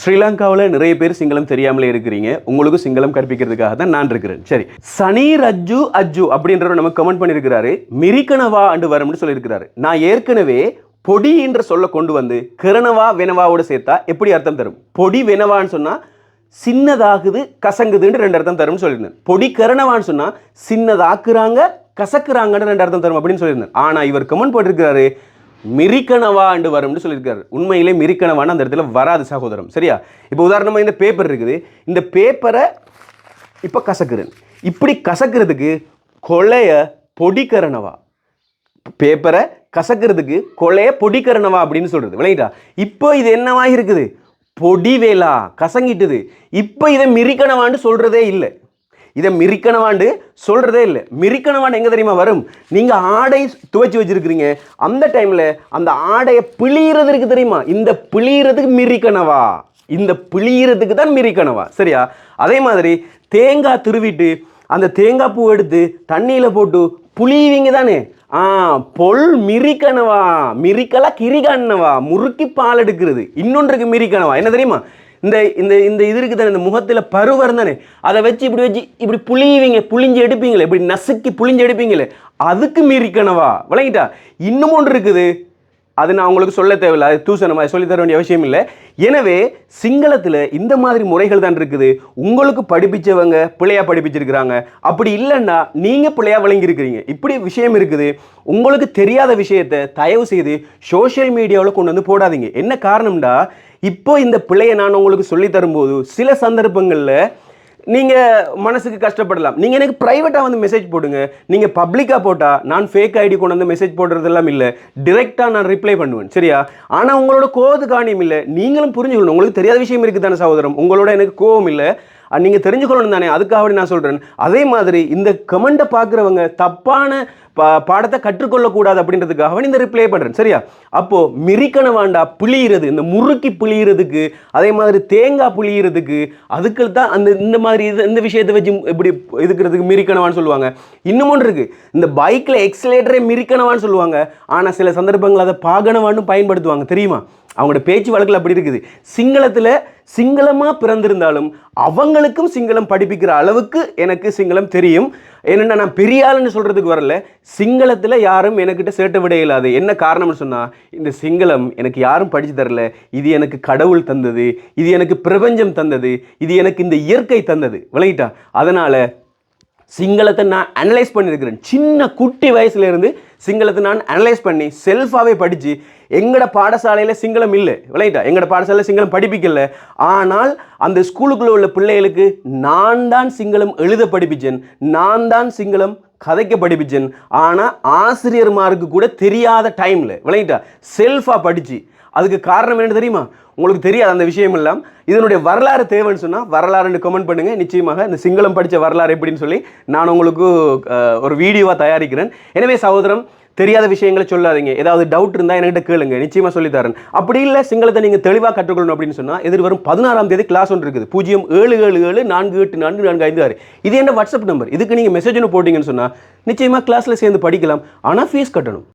ஸ்ரீலங்காவில் நிறைய பேர் சிங்களம் தெரியாமலே இருக்கிறீங்க. உங்களுக்கு சிங்களம் கற்பிக்கிறதுக்காக தான் நான் இருக்கிறேன். சரி. சனி ரஜ்ஜு அஜ்ஜு அப்படின்றவர் நம்ம கமெண்ட் பண்ணியிருக்கிறாரு. மிரிக்கணவா அண்டு வரும்னு சொல்லியிருக்கிறாரு. நான் ஏற்கனவே பொடி என்ற சொல்ல கொண்டு வந்து கிரணவா வெனவாவோட சேர்த்தா எப்படி அர்த்தம் தரும்? பொடி வெனவான்னு சொன்னா சின்னதாகுது கசங்குதுன்னு ரெண்டு அர்த்தம் தரும்னு சொல்லியிருந்தேன். பொடி கரணவான்னு சொன்னா சின்னதாக்குறாங்க கசக்குறாங்கன்னு ரெண்டு அர்த்தம் தரும் அப்படின்னு சொல்லியிருந்தேன். ஆனால் இவர் கமெண்ட் போட்டிருக்கிறாரு மிரிக்கணவா என்று வரும்னு சொல்லியிருக்காரு. உண்மையிலே மிரிக்கணவான்னு அந்த இடத்துல வராது சகோதரம். சரியா? இப்போ உதாரணமாக இந்த பேப்பர் இருக்குது. இந்த பேப்பரை இப்போ கசக்குறேன். இப்படி கசக்கிறதுக்கு கொலைய பொடிக்கரணவா பேப்பரை கசக்கிறதுக்கு கொலைய பொடிக்கரணவா அப்படின்னு சொல்றது. விளங்கிட்டா? இப்போ இது என்னவா இருக்குது பொடி வேலா கசங்கிட்டுது. இப்போ இதை மிரிக்கணவான்னு சொல்றதே இல்லை. இதை மிரிக்கணவாண்டு சொல்கிறதே இல்லை. மிரிக்கணவாண்டு எங்கே தெரியுமா வரும்? நீங்கள் ஆடை துவைச்சி வச்சுருக்கிறீங்க. அந்த டைமில் அந்த ஆடையை பிழியறது இருக்குது தெரியுமா? இந்த பிழியறதுக்கு மிரிக்கணவா இந்த பிழியறதுக்கு தான் மிரிக்கணவா சரியா? அதே மாதிரி தேங்காய் துருவிட்டு அந்த தேங்காய் பூ எடுத்து தண்ணியில் போட்டு புளிவீங்க தானே? ஆ பொல் மிரிக்கணவா மிரிக்கலா கிரிகண்ணவா முறுக்கி பால் எடுக்கிறது. இன்னொன்றுக்கு மிரிக்கணவா என்ன தெரியுமா? இந்த இந்த இந்த இது இருக்குது தானே இந்த முகத்தில் பருவர் தானே? அதை வச்சு இப்படி வச்சு இப்படி புளிவீங்க புளிஞ்சு எடுப்பீங்களே இப்படி நசுக்கி புளிஞ்சு எடுப்பீங்களே அதுக்கு மீறிக்கணவா விளங்கிட்டா? இன்னும் ஒன்று இருக்குது. அது நான் உங்களுக்கு சொல்ல தேவையில்லை அது தூசணமாக சொல்லி தர வேண்டிய அவசியம் இல்லை. எனவே சிங்களத்தில் இந்த மாதிரி முறைகள் தான் இருக்குது. உங்களுக்கு படிப்பிச்சவங்க பிள்ளையா படிப்பிச்சிருக்கிறாங்க. அப்படி இல்லைன்னா நீங்கள் பிள்ளையா விளங்கியிருக்கிறீங்க. இப்படி விஷயம் இருக்குது. உங்களுக்கு தெரியாத விஷயத்தை தயவு செய்து சோஷியல் மீடியாவில் கொண்டு வந்து போடாதீங்க. என்ன காரணம்டா? இப்போ இந்த பிள்ளையை நான் உங்களுக்கு சொல்லி தரும்போது சில சந்தர்ப்பங்களில் நீங்கள் மனசுக்கு கஷ்டப்படலாம். நீங்கள் எனக்கு ப்ரைவேட்டாக வந்து மெசேஜ் போடுங்க. நீங்கள் பப்ளிக்காக போட்டால் நான் ஃபேக் ஐடி கொண்டு வந்து மெசேஜ் போடுறதெல்லாம் இல்லை. டிரெக்டாக நான் ரிப்ளை பண்ணுவேன். சரியா? ஆனால் உங்களோட கோவது காணியம் இல்லை. நீங்களும் புரிஞ்சுக்கணும். உங்களுக்கு தெரியாத விஷயம் இருக்குது தானே சகோதரம்? உங்களோட எனக்கு கோவம் இல்லை. நீங்கள் தெரிஞ்சுக்கணும் தானே? அதுக்காக நான் சொல்கிறேன் அதே மாதிரி இந்த கமெண்ட்டை பார்க்குறவங்க தப்பான பா பாடத்தை கற்றுக்கொள்ளக்கூடாது அப்படின்றதுக்காக இந்த ரிப்ளை பண்ணுறேன் சரியா? அப்போது மிரிக்கண வாண்டா புளியிறது இந்த முறுக்கி புளியிறதுக்கு அதே மாதிரி தேங்காய் புளியிறதுக்கு அதுக்கு தான் அந்த இந்த மாதிரி இது இந்த விஷயத்தை வச்சு இப்படி இதுக்கிறதுக்கு மிரிக்கணவான்னு சொல்லுவாங்க. இன்னும் ஒன்று இருக்குது இந்த பைக்கில் எக்ஸலேட்டரே மிரிக்கணவான்னு சொல்லுவாங்க. ஆனால் சில சந்தர்ப்பங்கள் அதை பாகனவான்னு பயன்படுத்துவாங்க. தெரியுமா? அவங்களோட பேச்சு வழக்கில் அப்படி இருக்குது. சிங்களத்தில் சிங்களமாக பிறந்திருந்தாலும் அவங்களுக்கும் சிங்களம் படிப்பிக்கிற அளவுக்கு எனக்கு சிங்களம் தெரியும். என்னென்னா நான் பெரிய ஆளுன்னு சொல்கிறதுக்கு வரல. சிங்களத்தில் யாரும் எனக்கிட்ட சேட்டை விட இயலாது. என்ன காரணம்னு சொன்னால் இந்த சிங்களம் எனக்கு யாரும் படித்து தரல. இது எனக்கு கடவுள் தந்தது. இது எனக்கு பிரபஞ்சம் தந்தது. இது எனக்கு இந்த இயற்கை தந்தது. விளங்கிட்டா? அதனால் சிங்களத்தை நான் அனலைஸ் பண்ணியிருக்கிறேன். சின்ன குட்டி வயசுலேருந்து சிங்களத்தை நான் அனலைஸ் பண்ணி செல்ஃபாகவே படித்து எங்களோட பாடசாலையில் சிங்களம் இல்லை. விளையிட்டா எங்களோட பாடசாலையில் சிங்களம் படிப்பிக்கல. ஆனால் அந்த ஸ்கூலுக்குள்ளே உள்ள பிள்ளைகளுக்கு நான் தான் சிங்களம் எழுத படிப்பிச்சேன். நான் தான் சிங்களம் கதைக்க படிப்பிச்சேன். ஆனால் ஆசிரியர்மாருக்கு கூட தெரியாத டைமில் விளையிட்டா செல்ஃபாக படித்து அதுக்கு காரணம் என்ன தெரியுமா? உங்களுக்கு தெரியாது அந்த விஷயம் எல்லாம். இதனுடைய வரலாறு தேவைன்னு சொன்னால் வரலாறுன்னு கமெண்ட் பண்ணுங்கள் நிச்சயமாக இந்த சிங்களம் படித்த வரலாறு எப்படின்னு சொல்லி நான் உங்களுக்கு ஒரு வீடியோவாக தயாரிக்கிறேன். எனவே சகோதரம் தெரியாத விஷயங்களை சொல்லாதீங்க. ஏதாவது டவுட் இருந்தால் என்கிட்ட கேளுங்க. நிச்சயமாக சொல்லித்தரேன். அப்படி இல்லை சிங்களத்தை நீங்கள் தெளிவாக கற்றுக்கொள்ளணும் அப்படின்னு சொன்னால் எதிர்வரும் பதினாறாம் தேதி கிளாஸ் ஒன்று இருக்குது. பூஜ்ஜியம் ஏழு ஏழு ஏழு நான்கு எட்டு நான்கு நான்கு ஐந்து ஆறு. இது என்ன வாட்ஸ்அப் நம்பர் இதுக்கு நீங்கள் மெசேஜ் ஒன்று போட்டிங்கன்னு சொன்னால் நிச்சயமாக கிளாஸில் சேர்ந்து படிக்கலாம். ஆனால் ஃபீஸ் கட்டணும்.